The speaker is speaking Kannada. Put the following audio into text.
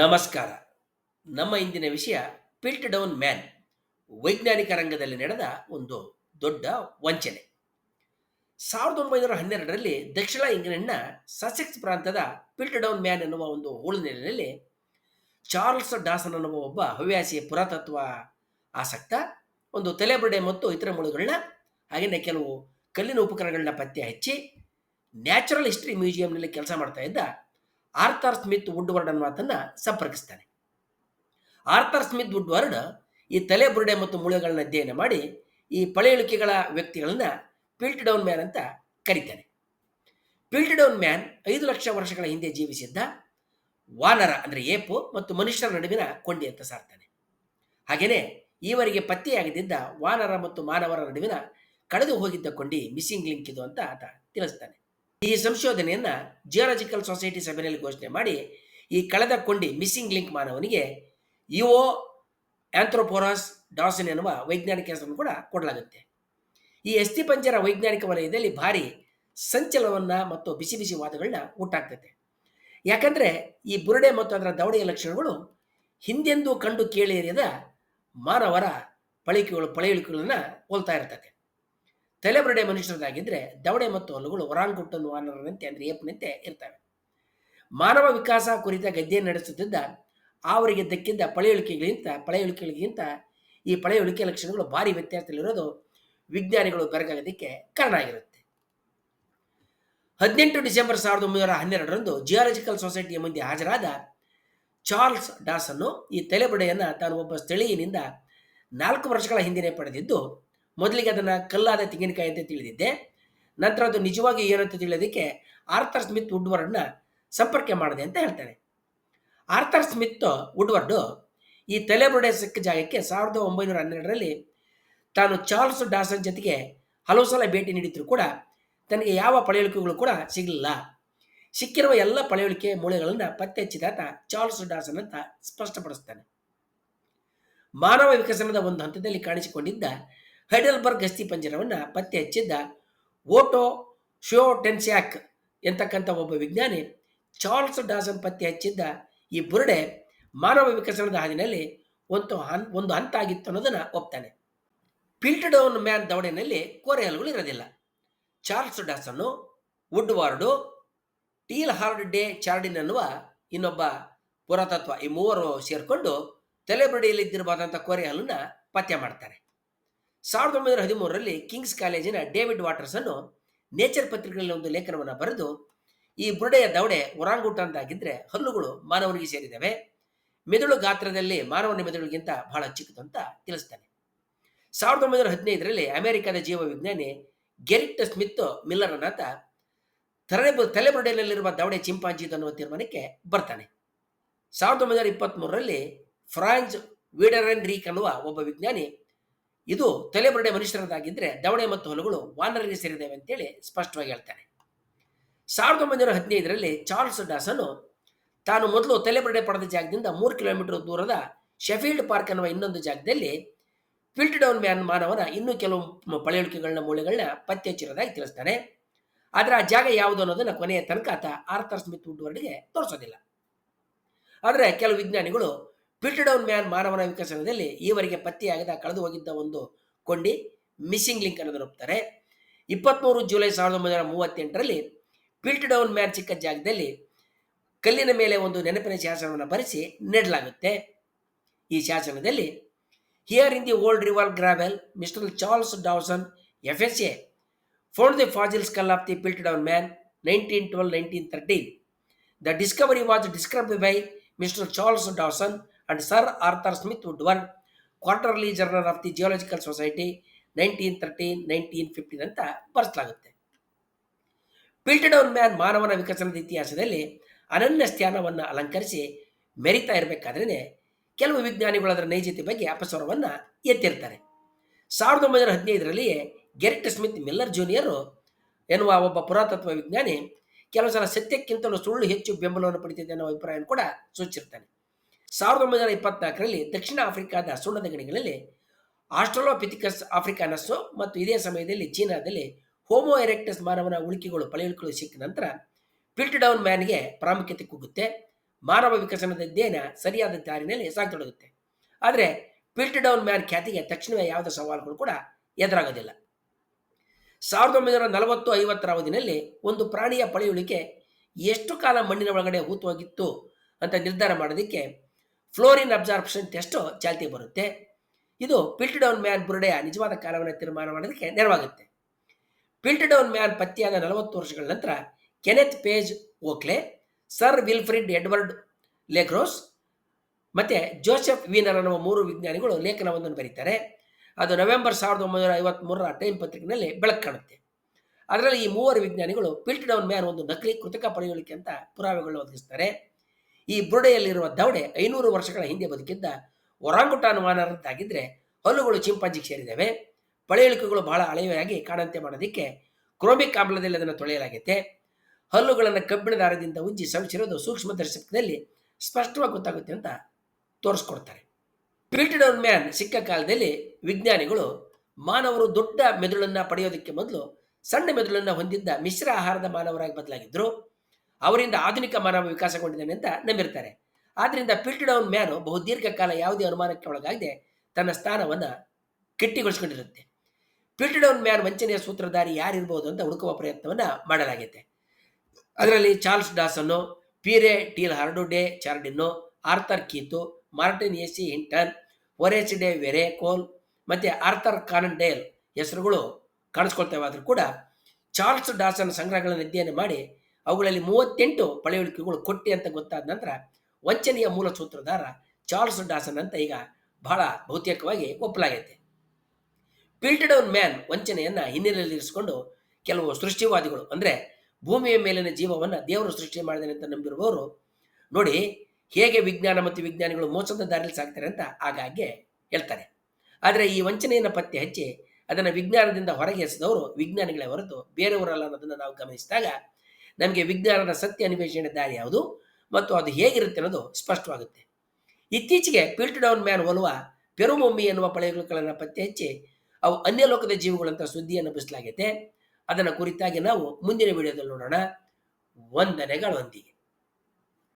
ನಮಸ್ಕಾರ. ನಮ್ಮ ಇಂದಿನ ವಿಷಯ ಪಿಲ್ಟ್ ಡೌನ್ ಮ್ಯಾನ್ ವೈಜ್ಞಾನಿಕ ರಂಗದಲ್ಲಿ ನಡೆದ ಒಂದು ದೊಡ್ಡ ವಂಚನೆ. ಸಾವಿರದ ಒಂಬೈನೂರ ಹನ್ನೆರಡರಲ್ಲಿ ದಕ್ಷಿಣ ಇಂಗ್ಲೆಂಡ್ನ ಸಸೆಕ್ಸ್ ಪ್ರಾಂತದ ಪಿಲ್ಟ್ ಡೌನ್ ಮ್ಯಾನ್ ಎನ್ನುವ ಒಂದು ಹೂಳಿನಲ್ಲಿ ಚಾರ್ಲ್ಸ್ ಡಾಸನ್ ಅನ್ನುವ ಒಬ್ಬ ಹವ್ಯಾಸಿ ಪುರಾತತ್ವ ಆಸಕ್ತ, ಒಂದು ತಲೆಬುರುಡೆ ಮತ್ತು ಇತರ ಮುಳುಗಳನ್ನ ಹಾಗೆಯೇ ಕೆಲವು ಕಲ್ಲಿನ ಉಪಕರಣಗಳನ್ನ ಪತ್ತೆ ಹಚ್ಚಿ, ನ್ಯಾಚುರಲ್ ಹಿಸ್ಟ್ರಿ ಮ್ಯೂಸಿಯಂನಲ್ಲಿ ಕೆಲಸ ಮಾಡ್ತಾ ಇದ್ದ ಆರ್ಥರ್ ಸ್ಮಿತ್ ವುಡ್ವರ್ಡ್ ಅನ್ನುವತನ್ನ ಸಂಪರ್ಕಿಸ್ತಾನೆ. ಆರ್ಥರ್ ಸ್ಮಿತ್ ವುಡ್ವರ್ಡ್ ಈ ತಲೆ ಬುರುಡೆ ಮತ್ತು ಮೂಳೆಗಳನ್ನ ಅಧ್ಯಯನ ಮಾಡಿ ಈ ಪಳೆಯುಳಿಕೆಗಳ ವ್ಯಕ್ತಿಗಳನ್ನ ಪಿಲ್ಟ್ ಡೌನ್ ಮ್ಯಾನ್ ಅಂತ ಕರೀತಾನೆ. ಪಿಲ್ಟ್ ಡೌನ್ ಮ್ಯಾನ್ ಐದು ಲಕ್ಷ ವರ್ಷಗಳ ಹಿಂದೆ ಜೀವಿಸಿದ್ದ ವಾನರ ಅಂದರೆ ಏಪು ಮತ್ತು ಮನುಷ್ಯರ ನಡುವಿನ ಕೊಂಡಿ ಅಂತ ಸಾರ್ತಾನೆ. ಹಾಗೆಯೇ ಈವರೆಗೆ ಪತ್ತೆಯಾಗದಿದ್ದ ವಾನರ ಮತ್ತು ಮಾನವರ ನಡುವಿನ ಕಳೆದು ಹೋಗಿದ್ದ ಕೊಂಡಿ ಮಿಸ್ಸಿಂಗ್ ಲಿಂಕ್ ಇದು ಅಂತ ಆತ ತಿಳಿಸ್ತಾನೆ. ಈ ಸಂಶೋಧನೆಯನ್ನ ಜಿಯಾಲಜಿಕಲ್ ಸೊಸೈಟಿ ಸಭೆಯಲ್ಲಿ ಘೋಷಣೆ ಮಾಡಿ, ಈ ಕಳೆದ ಕೊಂಡಿ ಮಿಸ್ಸಿಂಗ್ ಲಿಂಕ್ ಮಾನವನಿಗೆ ಇಒ ಆಂಥ್ರೋಪೋರಾಸ್ ಡಾಸನ್ ಎನ್ನುವ ವೈಜ್ಞಾನಿಕ ಹೆಸರನ್ನು ಕೂಡ ಕೊಡಲಾಗುತ್ತೆ. ಈ ಅಸ್ಥಿಪಂಜರ ವೈಜ್ಞಾನಿಕ ವಲಯದಲ್ಲಿ ಭಾರಿ ಸಂಚಲನವನ್ನ ಮತ್ತು ಬಿಸಿ ಬಿಸಿ ವಾದಗಳನ್ನ ಉಂಟಾಗ್ತದೆ ಯಾಕಂದ್ರೆ ಈ ಬುರುಡೆ ಮತ್ತು ಅದರ ದವಡೆಯ ಲಕ್ಷಣಗಳು ಹಿಂದೆಂದೂ ಕಂಡು ಕೇಳಿರಿಯದ ಮಾನವರ ಪಳಿಕೆಗಳು, ಪಳೆಯುಳಿಕೆಗಳನ್ನ ಹೋಲ್ತಾ ಇರ್ತದೆ ತಲೆಬುರುಡೆ ಮನುಷ್ಯರದಾಗಿದ್ದರೆ ದವಡೆ ಮತ್ತು ಹಲ್ಲುಗಳು ಒರಾಂಗುಟ್ಟನ್ ವಾನರನಂತೆ ಅಂದರೆ ಏಪ್ನಂತೆ ಇರ್ತವೆ. ಮಾನವ ವಿಕಾಸ ಕುರಿತ ಗದ್ದೆ ನಡೆಸುತ್ತಿದ್ದ ಅವರಿಗೆ ದಕ್ಕಿದ್ದ ಪಳೆಯುಳಿಕೆಗಳಿಗಿಂತ ಪಳೆಯುಳಿಕೆಗಳಿಗಿಂತ ಈ ಪಳೆಯುಳಿಕೆ ಲಕ್ಷಣಗಳು ಭಾರಿ ವ್ಯತ್ಯಾಸದಲ್ಲಿರೋದು ವಿಜ್ಞಾನಿಗಳು ಬೆರಗಾಗೋದಕ್ಕೆ ಕಾರಣ ಆಗಿರುತ್ತೆ. ಹದಿನೆಂಟು ಡಿಸೆಂಬರ್ ಸಾವಿರದ ಒಂಬೈನೂರ ಹನ್ನೆರಡರಂದು ಜಿಯಾಲಜಿಕಲ್ ಸೊಸೈಟಿಯ ಮುಂದೆ ಹಾಜರಾದ ಚಾರ್ಲ್ಸ್ ಡಾಸನ್ನು ಈ ತಲೆಬಡೆಯನ್ನು ತಾನು ಒಬ್ಬ ಸ್ಥಳೀಯನಿಂದ ನಾಲ್ಕು ವರ್ಷಗಳ ಹಿಂದಿನೇ ಪಡೆದಿದ್ದು ಮೊದಲಿಗೆ ಅದನ್ನು ಕಲ್ಲಾದ ತೆಂಗಿನಕಾಯಿ ಅಂತ ತಿಳಿದಿದ್ದೆ. ನಂತರ ಅದು ನಿಜವಾಗಿ ಏನಂತ ತಿಳಿಯೋದಕ್ಕೆ ಆರ್ಥರ್ ಸ್ಮಿತ್ ವುಡ್ವರ್ಡ್ನ ಸಂಪರ್ಕ ಮಾಡಿದೆ ಅಂತ ಹೇಳ್ತಾನೆ ಆರ್ಥರ್ ಸ್ಮಿತ್ ವುಡ್ವರ್ಡು ಈ ತಲೆಬುರುಡೆ ಸಿಕ್ಕ ಜಾಗಕ್ಕೆ ಸಾವಿರದ ಒಂಬೈನೂರ ಹನ್ನೆರಡರಲ್ಲಿ ತಾನು ಚಾರ್ಲ್ಸ್ ಡಾಸನ್ ಜೊತೆಗೆ ಹಲವು ಸಲ ಭೇಟಿ ನೀಡಿದ್ರು ಕೂಡ ತನಗೆ ಯಾವ ಪಳೆಯುಳಿಕೆಗಳು ಕೂಡ ಸಿಗಲಿಲ್ಲ. ಸಿಕ್ಕಿರುವ ಎಲ್ಲ ಪಳೆಯುಳಿಕೆ ಮೂಳೆಗಳನ್ನು ಪತ್ತೆ ಹಚ್ಚಿದಾತ ಚಾರ್ಲ್ಸ್ ಡಾಸನ್ ಅಂತ ಸ್ಪಷ್ಟಪಡಿಸ್ತಾನೆ. ಮಾನವ ವಿಕಸನದ ಒಂದು ಹಂತದಲ್ಲಿ ಕಾಣಿಸಿಕೊಂಡಿದ್ದ ಹೈಡಲ್ಬರ್ಗ್ ಅಸ್ಥಿ ಪಂಜರವನ್ನು ಪತ್ತೆ ಹಚ್ಚಿದ್ದ ಓಟೋ ಶಿಯೋಟೆನ್ಸ್ಯಾಕ್ ಎಂತಕ್ಕಂಥ ಒಬ್ಬ ವಿಜ್ಞಾನಿ ಚಾರ್ಲ್ಸ್ ಡಾಸನ್ ಪತ್ತೆ ಹಚ್ಚಿದ್ದ ಈ ಬುರುಡೆ ಮಾನವ ವಿಕಸನದ ಹಾದಿನಲ್ಲಿ ಒಂದು ಹನ್, ಒಂದು ಹಂತ ಆಗಿತ್ತು ಅನ್ನೋದನ್ನು ಒಪ್ತಾನೆ. ಪಿಲ್ಟಡೌನ್ ಮ್ಯಾನ್ ದವಡೆಯಲ್ಲಿ ಕೋರೆ ಹಲ್ಗಳು ಇರೋದಿಲ್ಲ. Charles Dawson, Woodward, Teilhard de Chardin ಅನ್ನುವ ಇನ್ನೊಬ್ಬ ಪುರಾತತ್ವ ಈ ಮೂವರು ಸೇರಿಕೊಂಡು ತಲೆಬುರುಡೆಯಲ್ಲಿದ್ದಿರಬಹುದಂಥ ಕೋರೆ ಹಲ್ಲನ್ನು ಪತ್ತೆ ಮಾಡ್ತಾರೆ. ಸಾವಿರದ ಒಂಬೈನೂರ ಹದಿಮೂರರಲ್ಲಿ ಕಿಂಗ್ಸ್ ಕಾಲೇಜಿನ ಡೇವಿಡ್ ವಾಟರ್ಸನ್ನು ನೇಚರ್ ಪತ್ರಿಕೆಗಳಲ್ಲಿ ಒಂದು ಲೇಖನವನ್ನು ಬರೆದು, ಈ ಬುರುಡೆಯ ದವಡೆ ಒರಾಂಗುಟಂದಾಗಿದ್ದರೆ ಹಲ್ಲುಗಳು ಮಾನವನಿಗೆ ಸೇರಿದವೆ. ಮೆದುಳು ಗಾತ್ರದಲ್ಲಿ ಮಾನವನ ಮೆದುಳಿಗಿಂತ ಬಹಳ ಚಿಕ್ಕದು ಅಂತ ತಿಳಿಸ್ತಾನೆ. ಸಾವಿರದ ಒಂಬೈನೂರ ಹದಿನೈದರಲ್ಲಿ ಅಮೆರಿಕದ ಜೀವ ವಿಜ್ಞಾನಿ ಗೆರಿಟ್ ಸ್ಮಿತ್ ಮಿಲ್ಲರ್ ಅನ್ನಾತ ತಲೆ ತಲೆಬುರುಡೆಯಲ್ಲಿರುವ ದವಡೆ ಚಿಂಪಾಂಜಿ ಅನ್ನುವ ತೀರ್ಮಾನಕ್ಕೆ ಬರ್ತಾನೆ. ಸಾವಿರದ ಒಂಬೈನೂರ ಇಪ್ಪತ್ತ್ಮೂರರಲ್ಲಿ ಫ್ರಾನ್ಸ್ ವೀಡರನ್ ರೀಕ್ ಅನ್ನುವ ಒಬ್ಬ ವಿಜ್ಞಾನಿ ಇದು ತಲೆಬುರಡೆ ಮನುಷ್ಯರದಾಗಿದ್ದರೆ ದವಡೆ ಮತ್ತು ಹೊಲಗಳು ವಾನರಿಗೆ ಸೇರಿದವೆ ಅಂತೇಳಿ ಸ್ಪಷ್ಟವಾಗಿ ಹೇಳ್ತಾನೆ. ಸಾವಿರದ ಒಂಬೈನೂರ ಹದಿನೈದರಲ್ಲಿ ಚಾರ್ಲ್ಸ್ ಡಾಸನು ತಾನು ಮೊದಲು ತಲೆಬುರಡೆ ಪಡೆದ ಜಾಗದಿಂದ ಮೂರು ಕಿಲೋಮೀಟರ್ ದೂರದ ಶೆಫೀಲ್ಡ್ ಪಾರ್ಕ್ ಅನ್ನುವ ಇನ್ನೊಂದು ಜಾಗದಲ್ಲಿ ಫಿಲ್ಟ್ ಡೌನ್ ಮ್ಯಾನ್ ಮಾನವನ ಇನ್ನೂ ಕೆಲವು ಪಳೆಯುಳಿಕೆಗಳನ್ನ ಮೂಳೆಗಳನ್ನ ಪತ್ತೆ ಹಚ್ಚಿರೋದಾಗಿ ತಿಳಿಸ್ತಾನೆ. ಆದರೆ ಆ ಜಾಗ ಯಾವುದು ಅನ್ನೋದನ್ನು ಕೊನೆಯ ತನಕ ಆತ ಆರ್ಥರ್ ಸ್ಮಿತ್ ವುಡ್ವರ್ಡ್ಗೆ ತೋರಿಸೋದಿಲ್ಲ. ಆದರೆ ಕೆಲವು ವಿಜ್ಞಾನಿಗಳು ಫಿಲ್ಟ್ ಡೌನ್ ಮ್ಯಾನ್ ಮಾನವನ ವಿಕಸನದಲ್ಲಿ ಈವರೆಗೆ ಪತ್ತೆಯಾಗದ ಕಳೆದು ಹೋಗಿದ್ದ ಒಂದು ಕೊಂಡಿ ಮಿಸ್ಸಿಂಗ್ ಲಿಂಕ್ ಅನ್ನೋದನ್ನು ಒಪ್ತಾರೆ ಇಪ್ಪತ್ತ್ಮೂರು ಜುಲೈ ಸಾವಿರದ ಒಂಬೈನೂರ ಮೂವತ್ತೆಂಟರಲ್ಲಿ ಫಿಲ್ಟ್ ಡೌನ್ ಮ್ಯಾನ್ ಚಿಕ್ಕ ಜಾಗದಲ್ಲಿ ಕಲ್ಲಿನ ಮೇಲೆ ಒಂದು ನೆನಪಿನ ಶಾಸನವನ್ನು ಬರೆಸಿ ನೆಡಲಾಗುತ್ತೆ. ಈ ಶಾಸನದಲ್ಲಿ here in the old river gravel mister Charles Dawson F S A found the fossil skull of the Piltdown man nineteen twelve nineteen thirteen the discovery was describe by mister Charles Dawson and sir Arthur Smith Woodward Quarterly Journal of the Geological Society nineteen thirteen nineteen fifteen ಅಂತ ಬರೆಸಲಾಗುತ್ತೆ. ಪಿಲ್ಟಡೌನ್ ಮ್ಯಾನ್ ಮಾನವನ ವಿಕಸನದ ಇತಿಹಾಸದಲ್ಲಿ ಅನನ್ಯ ಸ್ಥಾನವನ್ನು ಅಲಂಕರಿಸಿ ಮೆರಿತಾ ಇರಬೇಕಾದ್ರೆ ಕೆಲವು ವಿಜ್ಞಾನಿಗಳು ಅದರ ನೈಜತೆ ಬಗ್ಗೆ ಅಪಸ್ವರವನ್ನು ಎತ್ತಿರ್ತಾರೆ. ಸಾವಿರದ ಒಂಬೈನೂರ ಹದಿನೈದರಲ್ಲಿಯೇ ಗೆರೆಟ್ ಸ್ಮಿತ್ ಮಿಲ್ಲರ್ ಜೂನಿಯರು ಎನ್ನುವ ಒಬ್ಬ ಪುರಾತತ್ವ ವಿಜ್ಞಾನಿ ಕೆಲವು ಸಲ ಸತ್ಯಕ್ಕಿಂತಲೂ ಸುಳ್ಳು ಹೆಚ್ಚು ಬೆಂಬಲವನ್ನು ಪಡಿತಿದೆ ಅನ್ನೋ ಅಭಿಪ್ರಾಯವನ್ನು ಕೂಡ ಸೂಚಿಸಿರ್ತಾನೆ. ಸಾವಿರದ ಒಂಬೈನೂರ ಇಪ್ಪತ್ನಾಲ್ಕರಲ್ಲಿ ದಕ್ಷಿಣ ಆಫ್ರಿಕಾದ ಸುಣ್ಣದ ಗಣಿಗಳಲ್ಲಿ ಆಸ್ಟ್ರಲೋಪಿಥಿಕಸ್ ಆಫ್ರಿಕಾನಸ್ಸು ಮತ್ತು ಇದೇ ಸಮಯದಲ್ಲಿ ಚೀನಾದಲ್ಲಿ ಹೋಮೋ ಎರೆಕ್ಟಸ್ ಮಾನವನ ಉಳಿಕೆಗಳು ಪಳೆಯುಳಿಕೆಗಳು ಸಿಕ್ಕ ನಂತರ ಪಿಲ್ಟ್ ಡೌನ್ ಮ್ಯಾನ್ಗೆ ಪ್ರಾಮುಖ್ಯತೆ ಕುಗ್ಗುತ್ತೆ ಮಾನವ ವಿಕಸನದ ಅಧ್ಯಯನ ಸರಿಯಾದ ದಾರಿನಲ್ಲಿ ಸಾಗತೊಡಗುತ್ತೆ. ಆದರೆ ಪಿಲ್ಟ್ ಡೌನ್ ಮ್ಯಾನ್ ಖ್ಯಾತಿಗೆ ತಕ್ಷಣವೇ ಯಾವುದೇ ಸವಾಲುಗಳು ಕೂಡ ಎದುರಾಗೋದಿಲ್ಲ. ಸಾವಿರದ ಒಂಬೈನೂರ ನಲವತ್ತು ಐವತ್ತರ ಅವಧಿನಲ್ಲಿ ಒಂದು ಪ್ರಾಣಿಯ ಪಳೆಯುಳಿಕೆ ಎಷ್ಟು ಕಾಲ ಮಣ್ಣಿನ ಒಳಗಡೆ ಹೂತುವಾಗಿತ್ತು ಅಂತ ನಿರ್ಧಾರ ಮಾಡೋದಕ್ಕೆ ಫ್ಲೋರಿನ್ ಅಬ್ಸಾರ್ಪ್ಷನ್ ಟೆಸ್ಟ್ ಚಾಲ್ತಿಗೆ ಬರುತ್ತೆ. ಇದು ಪಿಲ್ಟ್ ಡೌನ್ ಮ್ಯಾನ್ ಬುರುಡೆಯ ನಿಜವಾದ ಕಾಲವನ್ನು ತೀರ್ಮಾನ ಮಾಡೋದಕ್ಕೆ ನೆರವಾಗುತ್ತೆ. ಪಿಲ್ಟ್ ಡೌನ್ ಮ್ಯಾನ್ ಪತ್ತೆಯಾದ ನಲವತ್ತು ವರ್ಷಗಳ ನಂತರ Kenneth Page Oakley, sir Wilfrid Edward Le Gros ಮತ್ತು ಜೋಸೆಫ್ ವೀನರ್ ಅನ್ನುವ ಮೂರು ವಿಜ್ಞಾನಿಗಳು ಲೇಖನವೊಂದನ್ನು ಬರೀತಾರೆ. ಅದು ನವೆಂಬರ್ ಸಾವಿರದ ಒಂಬೈನೂರ ಐವತ್ತ್ಮೂರರ ಟೈಮ್ ಪತ್ರಿಕೆಯಲ್ಲಿ ಬೆಳಕು ಕಾಣುತ್ತೆ. ಅದರಲ್ಲಿ ಈ ಮೂವರು ವಿಜ್ಞಾನಿಗಳು ಪಿಲ್ಟ್ ಡೌನ್ ಮ್ಯಾನ್ ಒಂದು ನಕಲಿ ಕೃತಕ ಪಡೆಯುವಿಕೆ ಅಂತ ಪುರಾವೆಗಳು ಒದಗಿಸ್ತಾರೆ. ಈ ಬುರುಡೆಯಲ್ಲಿರುವ ದವಡೆ ಐನೂರು ವರ್ಷಗಳ ಹಿಂದೆ ಬದುಕಿದ್ದ ಒರಾಂಗುಟಾನ್ ವಾನರದ್ದಾಗಿದ್ದರೆ ಹಲ್ಲುಗಳು ಚಿಂಪಾಂಜಿಗೆ ಸೇರಿದ್ದಾವೆ ಪಳೆಯುಳಿಕೆಗಳು ಬಹಳ ಹಳೆಯಾಗಿ ಕಾಣಂತೆ ಮಾಡೋದಕ್ಕೆ ಕ್ರೋಮಿಕ್ ಆಮ್ಲದಲ್ಲಿ ಅದನ್ನು ತೊಳೆಯಲಾಗಿದೆ ಹಲ್ಲುಗಳನ್ನು ಕಬ್ಬಿಣ ದಾರದಿಂದ ಉಜ್ಜಿ ಸವಿಸಿರೋದು ಸೂಕ್ಷ್ಮ ದರ್ಶಕದಲ್ಲಿ ಸ್ಪಷ್ಟವಾಗಿ ಗೊತ್ತಾಗುತ್ತೆ ಅಂತ ತೋರಿಸ್ಕೊಡ್ತಾರೆ. ಪಿಲ್ಟ್ ಡೌನ್ ಮ್ಯಾನ್ ಸಿಕ್ಕ ಕಾಲದಲ್ಲಿ ವಿಜ್ಞಾನಿಗಳು ಮಾನವರು ದೊಡ್ಡ ಮೆದುಳನ್ನು ಪಡೆಯೋದಕ್ಕೆ ಮೊದಲು ಸಣ್ಣ ಮೆದುಳನ್ನು ಹೊಂದಿದ್ದ ಮಿಶ್ರ ಆಹಾರದ ಮಾನವರಾಗಿ ಬದಲಾಗಿದ್ದರು ಅವರಿಂದ ಆಧುನಿಕ ಮಾನವ ವಿಕಾಸಗೊಂಡಿದ್ದಾನೆ ಅಂತ ನಂಬಿರ್ತಾರೆ. ಆದ್ದರಿಂದ ಪಿಲ್ಟ್ ಡೌನ್ ಮ್ಯಾನು ಬಹು ದೀರ್ಘಕಾಲ ಯಾವುದೇ ಅನುಮಾನಕ್ಕೆ ಒಳಗಾಗದೆ ತನ್ನ ಸ್ಥಾನವನ್ನು ಗಟ್ಟಿಗೊಳಿಸ್ಕೊಂಡಿರುತ್ತೆ. ಪಿಲ್ಟ್ ಡೌನ್ ಮ್ಯಾನ್ ವಂಚನೆಯ ಸೂತ್ರಧಾರಿ ಯಾರಿರ್ಬೋದು ಅಂತ ಹುಡುಕುವ ಪ್ರಯತ್ನವನ್ನು ಮಾಡಲಾಗಿದೆ ಅದರಲ್ಲಿ Charles Dawson, Pierre Teilhard, Chardin, Arthur Keith, Martin AC Hinton de de Vere Cole ಮತ್ತು ಆರ್ಥರ್ ಕಾನನ್ಡೇಲ್ ಹೆಸರುಗಳು ಕಾಣಿಸ್ಕೊಳ್ತೇವೆ ಕೂಡ ಚಾರ್ಲ್ಸ್ ಡಾಸನ್ ಸಂಗ್ರಹಗಳನ್ನು ಅಧ್ಯಯನ ಮಾಡಿ ಅವುಗಳಲ್ಲಿ ಮೂವತ್ತೆಂಟು ಪಳೆಯುಳಿಕೆಗಳು ಕೊಟ್ಟಿ ಅಂತ ಗೊತ್ತಾದ ನಂತರ ವಂಚನೆಯ ಮೂಲ ಸೂತ್ರಧಾರ ಚಾರ್ಲ್ಸ್ ಡಾಸನ್ ಅಂತ ಈಗ ಬಹಳ ಬಹುತೇಕವಾಗಿ ಒಪ್ಪಲಾಗೈತೆ. ಪಿಲ್ಟಡೌನ್ ಮ್ಯಾನ್ ವಂಚನೆಯನ್ನು ಹಿನ್ನೆಲೆಯಲ್ಲಿರಿಸಿಕೊಂಡು ಕೆಲವು ಸೃಷ್ಟಿವಾದಿಗಳು, ಅಂದರೆ ಭೂಮಿಯ ಮೇಲಿನ ಜೀವವನ್ನು ದೇವರು ಸೃಷ್ಟಿ ಮಾಡಿದಾನೆ ಅಂತ ನಂಬಿರುವವರು ನೋಡಿ ಹೇಗೆ ವಿಜ್ಞಾನ ಮತ್ತು ವಿಜ್ಞಾನಿಗಳು ಮೋಸದ ದಾರಿಯಲ್ಲಿ ಸಾಕ್ತಾರೆ ಅಂತ ಆಗಾಗ್ಗೆ ಹೇಳ್ತಾರೆ. ಆದರೆ ಈ ವಂಚನೆಯನ್ನು ಪತ್ತೆ ಹಚ್ಚಿ ಅದನ್ನು ವಿಜ್ಞಾನದಿಂದ ಹೊರಗೆ ಎಸೆದವರು ವಿಜ್ಞಾನಿಗಳೇ ಹೊರತು ಬೇರೆಯವರಲ್ಲ ಅನ್ನೋದನ್ನು ನಾವು ಗಮನಿಸಿದಾಗ ನಮಗೆ ವಿಜ್ಞಾನದ ಸತ್ಯ ಅನ್ವೇಷಣೆ ದಾರಿ ಯಾವುದು ಮತ್ತು ಅದು ಹೇಗಿರುತ್ತೆ ಅನ್ನೋದು ಸ್ಪಷ್ಟವಾಗುತ್ತೆ. ಇತ್ತೀಚೆಗೆ ಪಿಲ್ಟ್ ಡೌನ್ ಮ್ಯಾನ್ ಒಲುವ ಪೆರುಮೊಮ್ಮಿ ಎನ್ನುವ ಪಳೆಯುಗಳನ್ನು ಪತ್ತೆ ಹಚ್ಚಿ ಅವು ಅನ್ಯಲೋಕದ ಜೀವಗಳಂತ ಸುದ್ದಿಯನ್ನು ಬಿಸಲಾಗಿದೆ ಅದನ್ನು ಕುರಿತಾಗಿ ನಾವು ಮುಂದಿನ ವಿಡಿಯೋದಲ್ಲಿ ನೋಡೋಣ. ವಂದನೆಗಳೊಂದಿಗೆ